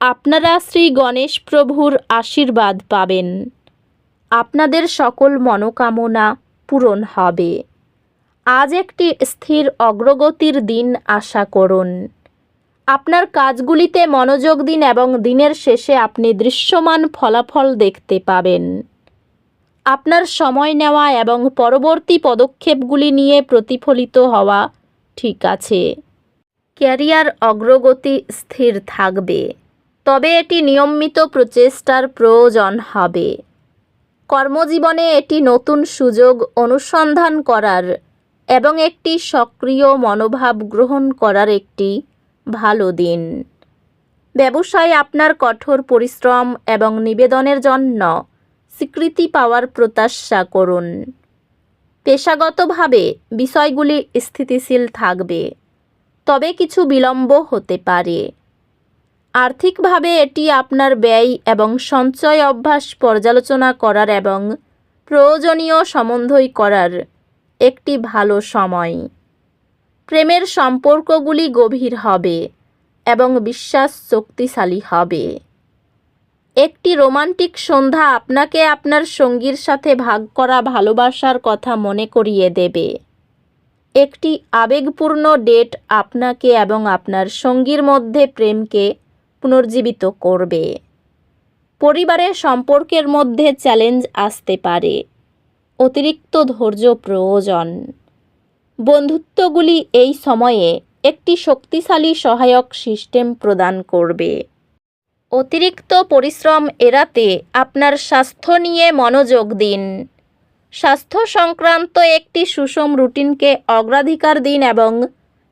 আপনারা শ্রী গণেশ প্রভুর আশীর্বাদ পাবেন। আপনাদের সকল মনোকামনা পূরণ হবে। আজ একটি স্থির অগ্রগতির দিন আশা করুন। আপনার কাজগুলিতে মনোযোগ দিন এবং দিনের শেষে আপনি দৃশ্যমান ফলাফল দেখতে পাবেন। আপনার সময় নেওয়া এবং পরবর্তী পদক্ষেপগুলি নিয়ে প্রতিফলিত হওয়া ঠিক আছে। ক্যারিয়ার অগ্রগতি স্থির থাকবে। তবে এটি নিয়মিত প্রচেষ্টার প্রয়োজন হবে। কর্মজীবনে এটি নতুন সুযোগ অনুসন্ধান করার এবং একটি সক্রিয় মনোভাব গ্রহণ করার একটি ভালো দিন। ব্যবসায় আপনার কঠোর পরিশ্রম এবং নিবেদনের জন্য স্বীকৃতি পাওয়ার প্রত্যাশা করুন। পেশাগতভাবে বিষয়গুলি স্থিতিশীল থাকবে, তবে কিছু বিলম্ব হতে পারে। আর্থিকভাবে এটি আপনার ব্যয় এবং সঞ্চয় অভ্যাস পর্যালোচনা করার এবং প্রয়োজনীয় সম্বন্ধই করার একটি ভালো সময়। প্রেমের সম্পর্কগুলি গভীর হবে এবং বিশ্বাস শক্তিশালী হবে। একটি রোমান্টিক সন্ধ্যা আপনাকে আপনার সঙ্গীর সাথে ভাগ করা ভালোবাসার কথা মনে করিয়ে দেবে। একটি আবেগপূর্ণ ডেট আপনাকে এবং আপনার সঙ্গীর মধ্যে প্রেমকে পুনর্জীবিত করবে। পরিবারের সম্পর্কের মধ্যে চ্যালেঞ্জ আসতে পারে। অতিরিক্ত ধৈর্য প্রয়োজন। বন্ধুত্বগুলি এই সময়ে একটি শক্তিশালী সহায়ক সিস্টেম প্রদান করবে। অতিরিক্ত পরিশ্রম এড়াতে আপনার স্বাস্থ্য নিয়ে মনোযোগ দিন। স্বাস্থ্য সংক্রান্ত একটি সুষম রুটিনকে অগ্রাধিকার দিন এবং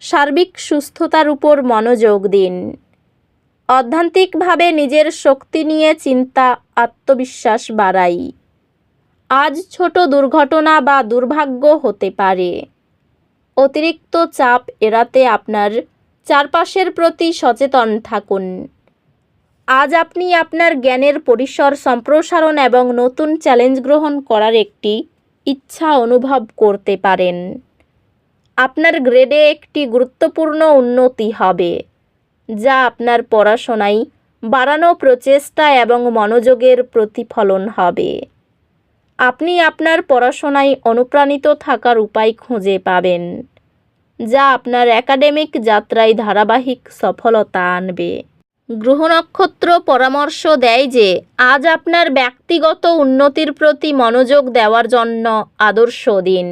সার্বিক সুস্থতার উপর মনোযোগ দিন। অধ্যান্তিকভাবে নিজের শক্তি নিয়ে চিন্তা, আত্মবিশ্বাস বাড়াই। আজ ছোট দুর্ঘটনা বা দুর্ভাগ্য হতে পারে। অতিরিক্ত চাপ এড়াতে আপনার চারপাশের প্রতি সচেতন থাকুন। আজ আপনি আপনার জ্ঞানের পরিসর সম্প্রসারণ এবং নতুন চ্যালেঞ্জ গ্রহণ করার একটি ইচ্ছা অনুভব করতে পারেন। আপনার গ্রেডে একটি গুরুত্বপূর্ণ উন্নতি হবে। যা আপনার পড়াশোনায় বাড়ানো প্রচেষ্টা এবং মনোযোগের প্রতিফলন হবে। আপনি আপনার পড়াশোনায় অনুপ্রাণিত থাকার উপায় খুঁজে পাবেন, যা আপনার একাডেমিক যাত্রায় ধারাবাহিক সফলতা আনবে। গ্রহ নক্ষত্র পরামর্শ দেয় যে, আজ আপনার ব্যক্তিগত উন্নতির প্রতি মনোযোগ দেওয়ার জন্য আদর্শ দিন।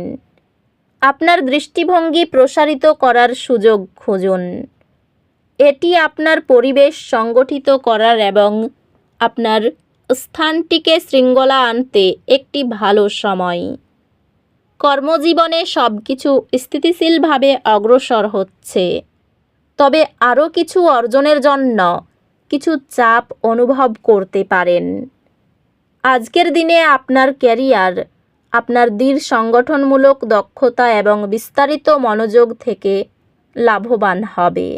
আপনার দৃষ্টিভঙ্গি প্রসারিত করার সুযোগ খুঁজুন। এটি আপনার পরিবেশ সংগঠিত করার এবং আপনার স্থানটিকে শৃঙ্খলা আনতে একটি ভালো সময়। কর্মজীবনে সব কিছু স্থিতিশীলভাবে অগ্রসর হচ্ছে। তবে আরও কিছু অর্জনের জন্য কিছু চাপ অনুভব করতে পারেন। আজকের দিনে আপনার ক্যারিয়ার, আপনার দৃঢ় সংগঠনমূলক দক্ষতা এবং বিস্তারিত মনোযোগ থেকে লাভবান হবে।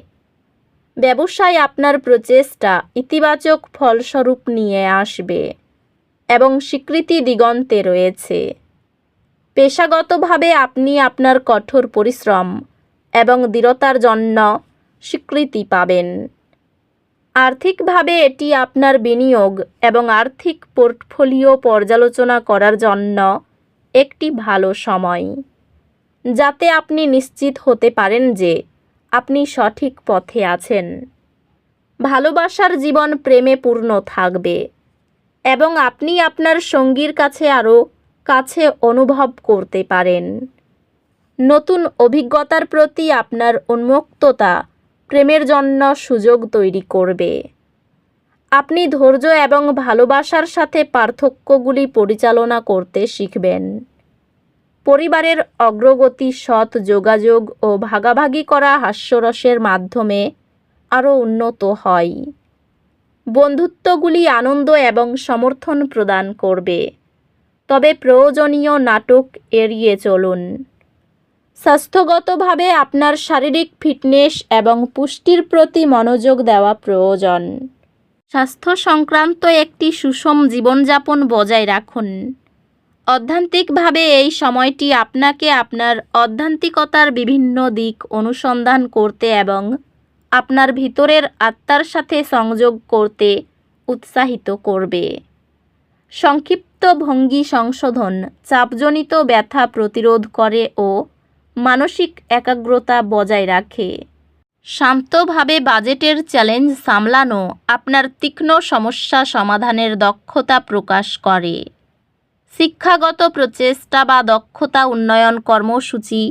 ব্যবসায় আপনার প্রচেষ্টা ইতিবাচক ফলস্বরূপ নিয়ে আসবে এবং স্বীকৃতি দিগন্তে রয়েছে। পেশাগতভাবে আপনি আপনার কঠোর পরিশ্রম এবং দৃঢ়তার জন্য স্বীকৃতি পাবেন। আর্থিকভাবে এটি আপনার বিনিয়োগ এবং আর্থিক পোর্টফোলিও পর্যালোচনা করার জন্য একটি ভালো সময়, যাতে আপনি নিশ্চিত হতে পারেন যে আপনি সঠিক পথে আছেন। ভালোবাসার জীবন প্রেমে পূর্ণ থাকবে এবং আপনি আপনার সঙ্গীর কাছে আরও কাছে অনুভব করতে পারেন। নতুন অভিজ্ঞতার প্রতি আপনার উন্মুক্ততা প্রেমের জন্য সুযোগ তৈরি করবে। আপনি ধৈর্য এবং ভালোবাসার সাথে পার্থক্যগুলি পরিচালনা করতে শিখবেন। পরিবারের অগ্রগতি, সৎ যোগাযোগ ও ভাগাভাগি করা হাস্যরসের মাধ্যমে আরও উন্নত হয়। বন্ধুত্বগুলি আনন্দ এবং সমর্থন প্রদান করবে। তবে প্রয়োজনীয় নাটক এড়িয়ে চলুন। স্বাস্থ্যগতভাবে আপনার শারীরিক ফিটনেস এবং পুষ্টির প্রতি মনোযোগ দেওয়া প্রয়োজন। স্বাস্থ্য সংক্রান্ত একটি সুষম জীবনযাপন বজায় রাখুন। অধ্যান্তিকভাবে এই সময়টি আপনাকে আপনার অধ্যান্তিকতার বিভিন্ন দিক অনুসন্ধান করতে এবং আপনার ভিতরের আত্মার সাথে সংযোগ করতে উৎসাহিত করবে। সংক্ষিপ্ত ভঙ্গি সংশোধন চাপজনিত ব্যথা প্রতিরোধ করে ও মানসিক একাগ্রতা বজায় রাখে। শান্তভাবে বাজেটের চ্যালেঞ্জ সামলানো আপনার তীক্ষ্ণ সমস্যা সমাধানের দক্ষতা প্রকাশ করে। শিক্ষাগত প্রচেষ্টা বা দক্ষতা উন্নয়ন কর্মসূচি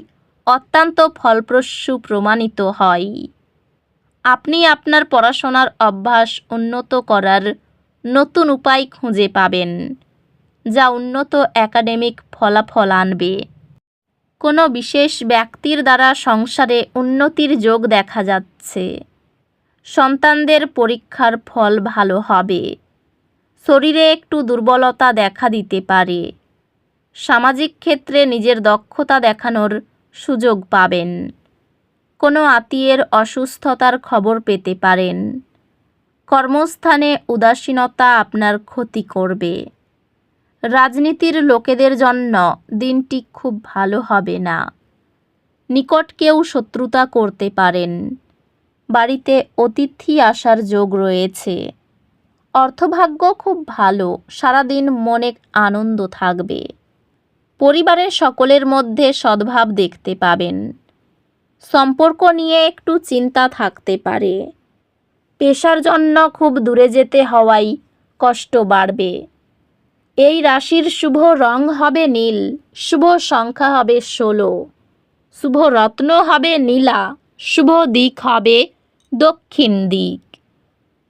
অত্যন্ত ফলপ্রসূ প্রমাণিত হয়। আপনি আপনার পড়াশোনার অভ্যাস উন্নত করার নতুন উপায় খুঁজে পাবেন, যা উন্নত একাডেমিক ফলাফল আনবে। কোনো বিশেষ ব্যক্তির দ্বারা সংসারে উন্নতির যোগ দেখা যাচ্ছে। সন্তানদের পরীক্ষার ফল ভালো হবে। শরীরে একটু দুর্বলতা দেখা দিতে পারে। সামাজিক ক্ষেত্রে নিজের দক্ষতা দেখানোর সুযোগ পাবেন। কোনো আত্মীয়ের অসুস্থতার খবর পেতে পারেন। কর্মস্থানে উদাসীনতা আপনার ক্ষতি করবে। রাজনীতির লোকেদের জন্য দিনটি খুব ভালো হবে না। নিকট কেউ শত্রুতা করতে পারেন। বাড়িতে অতিথি আসার যোগ রয়েছে। অর্থভাগ্য খুব ভালো, সারাদিন মনে আনন্দ থাকবে। পরিবারের সকলের মধ্যে সদ্ভাব দেখতে পাবেন। সম্পর্ক নিয়ে একটু চিন্তা থাকতে পারে। পেশার জন্য খুব দূরে যেতে হওয়ায় কষ্ট বাড়বে। এই রাশির শুভ রং হবে নীল, শুভ সংখ্যা হবে ষোলো, শুভ রত্ন হবে নীলা, শুভ দিক হবে দক্ষিণ দিক।